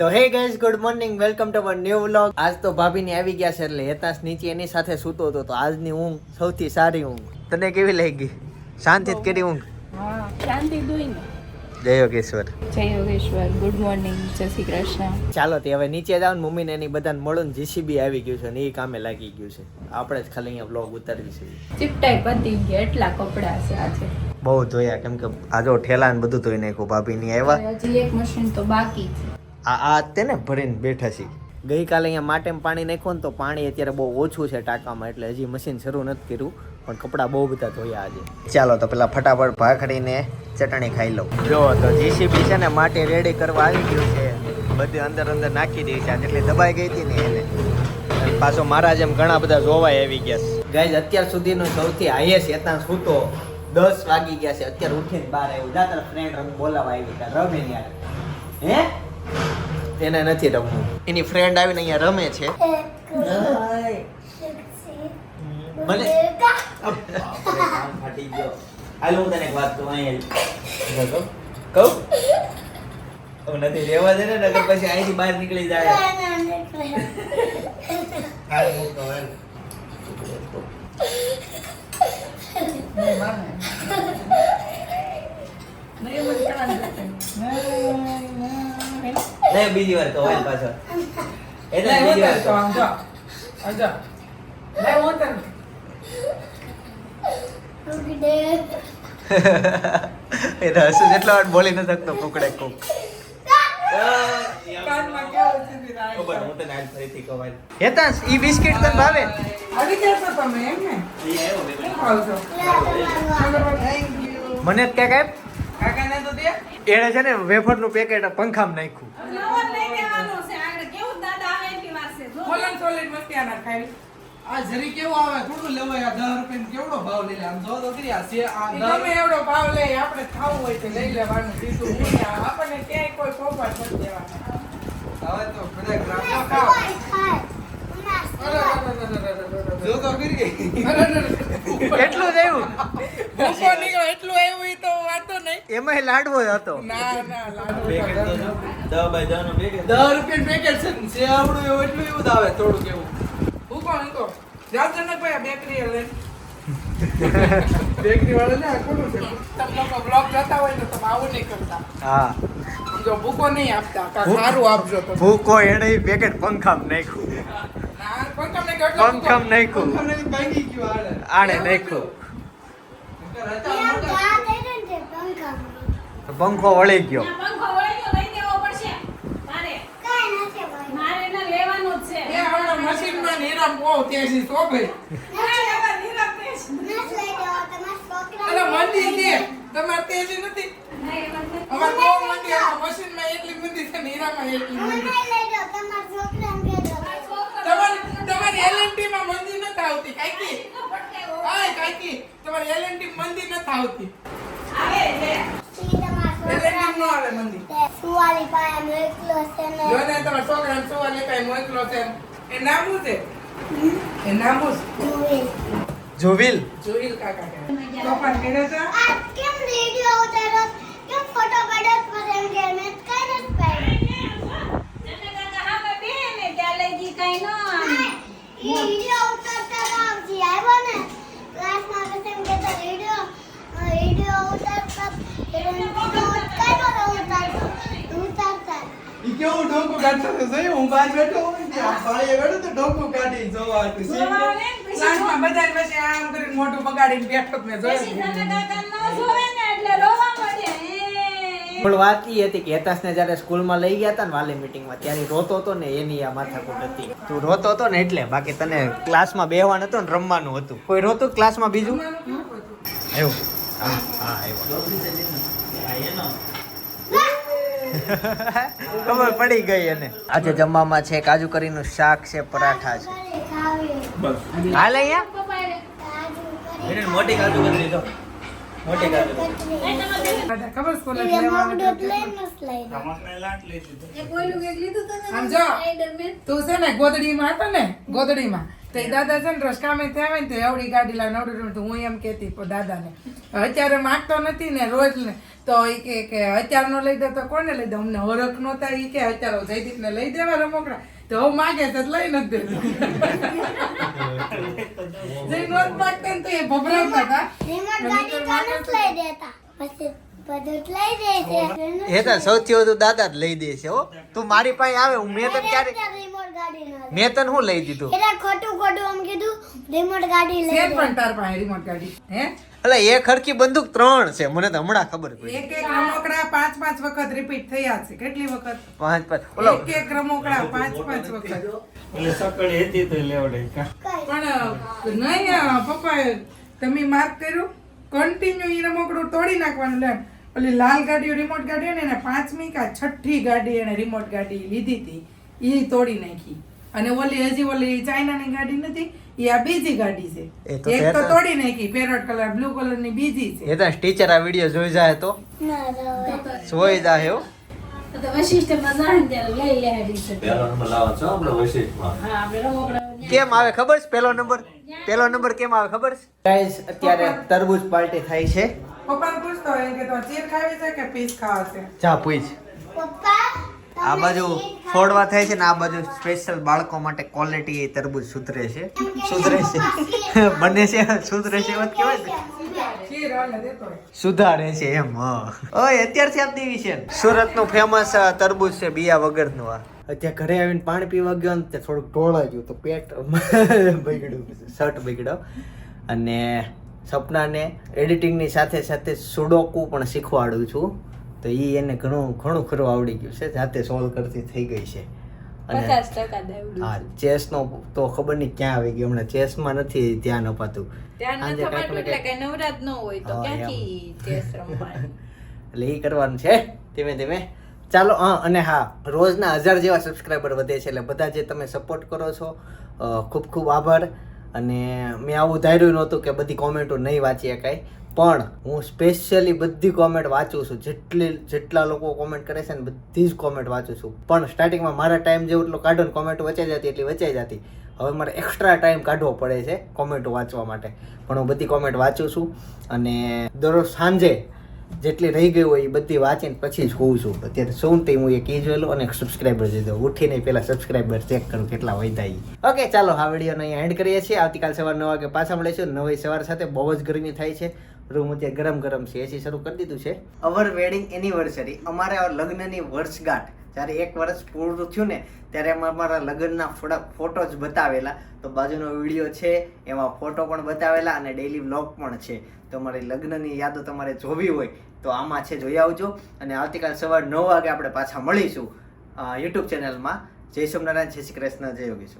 તો hey guys good morning welcome to our new vlog આજ તો ભાભીની આવી ગયા છે એટલે હેતાસ નીચે એની સાથે સૂતો હતો તો આજની ઊંઘ સૌથી સારી ઊંઘ. તને કેવી લાગી? શાંતિથી કરી ઊંઘ? શાંતિ જય યોગેશ્વર. જય યોગેશ્વર ગુડ મોર્નિંગ જય શ્રી કૃષ્ણ. ચાલો તે હવે નીચે જાવ ને મમ્મીને એની બધાને મળો ને જીસીબી આવી ગયું છે ને એ કામે લાગી ગયું છે. આપણે જ ખાલી અહીંયા વ્લોગ ઉતારવી છે. ચિપટાઈ પતી ગયા એટલા કપડા છે આજે. બહુ જોયા કેમ કે આજો ઠેલા ને બધું ધોઈ નાખ્યું ભાભીની આવ્યા. હજી એક મશીન તો બાકી છે. આ આ તેને ભરીને બેઠા છીએ. ગઈકાલે અહીંયા માટેમ પાણી નાખ્યું ને તો પાણી અત્યારે બહુ ઓછું છે ટાંકામાં એટલે હજી મશીન શરૂ નથી કર્યું પણ કપડાં બહુ બધા ધોયા આજે. ચાલો તો પેલા ફટાફટ ભાખડીને ચટણી ખાઈ લઉં. જો તો જીસીબી છે ને માટી રેડી કરવા આવી ગયું છે. બધી અંદર અંદર નાખી દે છે જેટલી દબાઈ ગઈ હતી ને એને. પાછો મારા જેમ ઘણા બધા જોવાય આવી ગયા છે. ગાઈઝ અત્યાર સુધીનો સૌથી હાઈએસ્ટ હેતા સૂતો દસ વાગી ગયા છે. અત્યારે ઉઠીને બહાર આવ્યું. જા તારા ફ્રેન્ડ રમ બોલાવા આવી ગયા. રમે ને યાર હે? એને નથી રમવું. એની ફ્રેન્ડ આવીને અહીંયા રમે છે. મને ફાટી ગયો. હાલ હું તને એક વાત કહું અહીંયા કહું. કહું. નથી રહેવા દે ને નકર પછી અહીંથી બહાર નીકળી જાય. હાલ. હું કહું બીજી વાર તો હાલ પાછો એટલે બીજી વાર કહું. એ તો હસુ જેટલો વાર બોલી ન શકતો કુકડે કુક. હું તને. હેતાંશ ઈ બિસ્કિટ તને ભાવે. મને જ ક્યાંક આપ એણે છે ને વેફરનું પેકેટ પંખામાં નાખ્યું. આ જરી કેવું આવે? થોડું લેવાય. આ દસ રૂપિયા કેવડો ભાવ લઈ લે? આમ જો તો કરી આ આ તમે એવડો ભાવ લે આપણે ખાવું હોય તો લઈ લેવાનું બીજું હું આપણને ક્યાંય કોઈ કોપાટ નથી દેવાના. હવે તો બધા ગ્રામમાં ખાવ. જો તો. એટલું જ આવ્યું. નીકળો એટલું આવ્યું તો વાંધો નહીં. એમાં લાડવો હતો. ના ના લાડુ દહ બાય દહ નો પેકેટ દહ રૂપિયા પેકેટ છે ને જે આવડું એવું એટલું એવું જ આવે થોડુંક એવું. ભૂકો નીકળો જાઓ જનકભાઈ આ બેકરી લે બેકરી વાળા ને આ છે? તમે લોકો બ્લોગ જોતા હોય તો તમે આવું નહીં કરતા. હા. જો ભૂકો નહીં આપતા ભૂ- સારું આપજો ભૂકો એને પેકેટ પંખામ નાખ્યું. ના પંખમ નાખ્યું આણે નાખ્યું પંખો વળી ગયો એ હમણાં મશીનમાં નિરામ બહુ તેજી શોભે અરે મંદી છે તમારે તેજી નથી. અમારે બહુ મંદી આ મશીનમાં એટલી મંદી છે નીરામાં એટલી મંદી. સુવા લેકાય મોકલો છે એ નામ શું છે એ નામ શું જુએ. જોવિલ જોઈલ કાકા કહે તોફાન કરે છે આ કેમ રેડિયો ઉતારો કેમ ફોટો પાડો પર એમ કે મેં કઈ નથી પાડ્યું ઈ રેડિયો ઉતારતા રાવજી આવ્યો ને ક્લાસમાં પછી એમ કહેતો રેડિયો રેડિયો ઉતારતા એટલે મેં કીધું કઈ નતો ઉતારતો ઉતારતા ઈ કેવું ઢોકું કાઢતો હતો? જોયું? હું બહાર બેઠો હોય ભાઈએ બેઠો તો ઢોકું કાઢી જોવા હતું. ક્લાસમાં બધાને પછી આમ કરીને મોઢું બગાડીને બેઠો મેં જોયું પણ વાત એ હતી કે હેતાશને જ્યારે સ્કૂલમાં લઈ ગયા હતા ને વાલી મિટિંગમાં ત્યારે રોતો હતો ને એની આ માથાકૂટ હતી. તું રોતો હતો ને એટલે બાકી તને ક્લાસમાં બેહવાનું હતું ને રમવાનું હતું. કોઈ રોતું ક્લાસમાં બીજું? આવ્યો. હા હા આવ્યો. ખબર પડી ગઈ એને. આજે જમવામાં છે કાજુ કરીનું શાક છે પરાઠા છે. હાલ અહીંયા? મોટી કાજુ કરી દીધો. મોટી કાજુ તું છે ને ગોદડીમાં હતો ને ગોદડીમાં. તો એ દાદા છે ને રસ કામે થયા હોય ને તો એવડી ગાડી લાવ નવડી હું એમ કહેતી પણ દાદાને. અત્યારે માગતો નથી ને રોજ ને. તો એ કે કે અત્યારનો લઈ દે તો કોને લઈ દે? અમને હરખ નહોતા એ કે અત્યારો જયદીપ ને લઈ દેવા રમકડા તો હવે માગે છે તો લઈ નથી દેતો. જે નોટ માગતા ને તો એ ભભરાવતા હતા. લઈ દેતા. પછી એ તો સૌથી વધુ દાદા જ લઈ દે છે હો. તું મારી પાસે આવે હું મેં તને ક્યારે રિમોટ ગાડી ન લે. મેં તને શું લઈ દીધું? ખોટું ખોટું આમ કીધું રિમોટ ગાડી લઈ પણ તાર પાસે રિમોટ ગાડી. હે? એટલે એ ખડકી બંદૂક ત્રણ છે મને તો હમણાં ખબર પડી. એક એક રમકડા પાંચ પાંચ વખત રિપીટ થયા છે. કેટલી વખત? પાંચ પાંચ. ઓલો એક એક રમકડા પાંચ પાંચ વખત. એટલે સકળ હતી તો લેવડે પણ નહીં પપ્પા તમે માર્ક કર્યું. કન્ટિન્યુ એ રમકડું તોડી નાખવાનું લે. ઓલી લાલ ગાડીઓ રિમોટ ગાડીઓ ને એને પાંચમી કા છઠ્ઠી ગાડી એને રિમોટ ગાડી લીધી હતી. એ તોડી નાખી. અને ઓલી હજી ઓલી ચાઇનાની ગાડી નથી એ આ બીજી ગાડી છે. એક તો તોડી નાખી પેરોટ કલર બ્લુ કલરની બીજી છે. એ તો ટીચર આ વીડિયો જોઈ જાય તો. ના જોઈ જાય હો. પેલો નંબર લાવવાનો છો આપણે વૈશિષ્ટમાં કેમ આવે ખબર છે? પેલો નંબર પેલો નંબર કેમ આવે ખબર છે? ગાઈસ અત્યારે તરબૂચ પાર્ટી થાય છે. પપ્પાને પૂછતો હોય કે તો ચીર ખાવી છે કે પીસ ખાવા છે? જા પૂછ. આ બાજુ ફોડવા થાય છે ને આ બાજુ સ્પેશિયલ બાળકો માટે ક્વોલિટી તરબૂચ સુધરે છે. સુધરે છે. બને છે સુધરે છે એવું કહેવાય ને. સુધારે છે. એમ હા. ઓય અત્યારથી આપતી વિશે છે નું. સુરતનું ફેમસ તરબૂચ છે બિયા વગરનું આ અત્યારે ઘરે આવીને પાણી પીવા ગયો ને તે થોડુંક ઢોળાઈ ગયું તો પેટ બગડ્યું શર્ટ બગડ્યો. અને સપનાને એડિટિંગની સાથે સાથે સુડોકુ પણ શીખવાડું છું. તો એ એને ઘણું ઘણું ખરું આવડી ગયું છે જાતે સોલ્વ કરતી થઈ ગઈ છે. અને હા ચેસનો તો ખબર નહીં ક્યાં આવી ગયો હમણાં ચેસમાં નથી ધ્યાન અપાતું. એટલે એ કરવાનું છે ધીમે ધીમે. ચાલો હા અને હા રોજના હજાર જેવા સબસ્ક્રાઈબર વધે છે એટલે બધા જે તમે સપોર્ટ કરો છો ખૂબ ખૂબ આભાર. અને મેં આવું ધાર્યું નહોતું કે બધી કોમેન્ટો નહીં વાંચી શકાય પણ હું સ્પેશિયલી બધી કોમેન્ટ વાંચું છું. જેટલી, જેટલા લોકો કોમેન્ટ કરે છે ને બધી જ કોમેન્ટ વાંચું છું. પણ સ્ટાર્ટિંગમાં મારા ટાઈમ જેવું એટલો કાઢો ને કોમેન્ટ વચાઈ જતી એટલી વચાઈ જતી. હવે મારે એક્સ્ટ્રા ટાઈમ કાઢવો પડે છે કોમેન્ટો વાંચવા માટે. પણ હું બધી કોમેન્ટ વાંચું છું. અને દરરોજ સાંજે જેટલી રહી ગઈ હોય એ બધી વાંચીને પછી જ હોઉં છું. અત્યારે શું તે હું એક એ જોયેલો અને સબસ્ક્રાઈબર દીધો ઉઠીને પહેલાં સબસ્ક્રાઈબર ચેક કરું કેટલા વધ્યા ઓકે ચાલો આ વિડીયોને અહીંયા એન્ડ કરીએ છીએ. આવતીકાલ સવાર નવ વાગે પાછા મળીશું. નવી સવાર સાથે બહુ જ ગરમી થાય છે. રૂમ અત્યારે ગરમ ગરમ છે. એસી શરૂ કરી દીધું છે. અવર વેડિંગ એનિવર્સરી અમારે લગ્નની વર્ષગાંઠ. જ્યારે એક વર્ષ પૂરું થયું ને, ત્યારે એમાં અમારા લગ્નના ફોટા ફોટો જ બતાવેલા. તો બાજુનો વીડિયો છે, એમાં ફોટો પણ બતાવેલા અને ડેઈલી વ્લોગ પણ છે. તો અમારી લગ્નની યાદો તમારે જોવી હોય, તો આમાં છે, જોઈ આવજો. અને આવતીકાલ સવાર નવ વાગે આપણે પાછા મળીશું યુટ્યુબ ચેનલમાં જય સોમનારાયણ જય શ્રી કૃષ્ણ, જય યોગેશ્વર.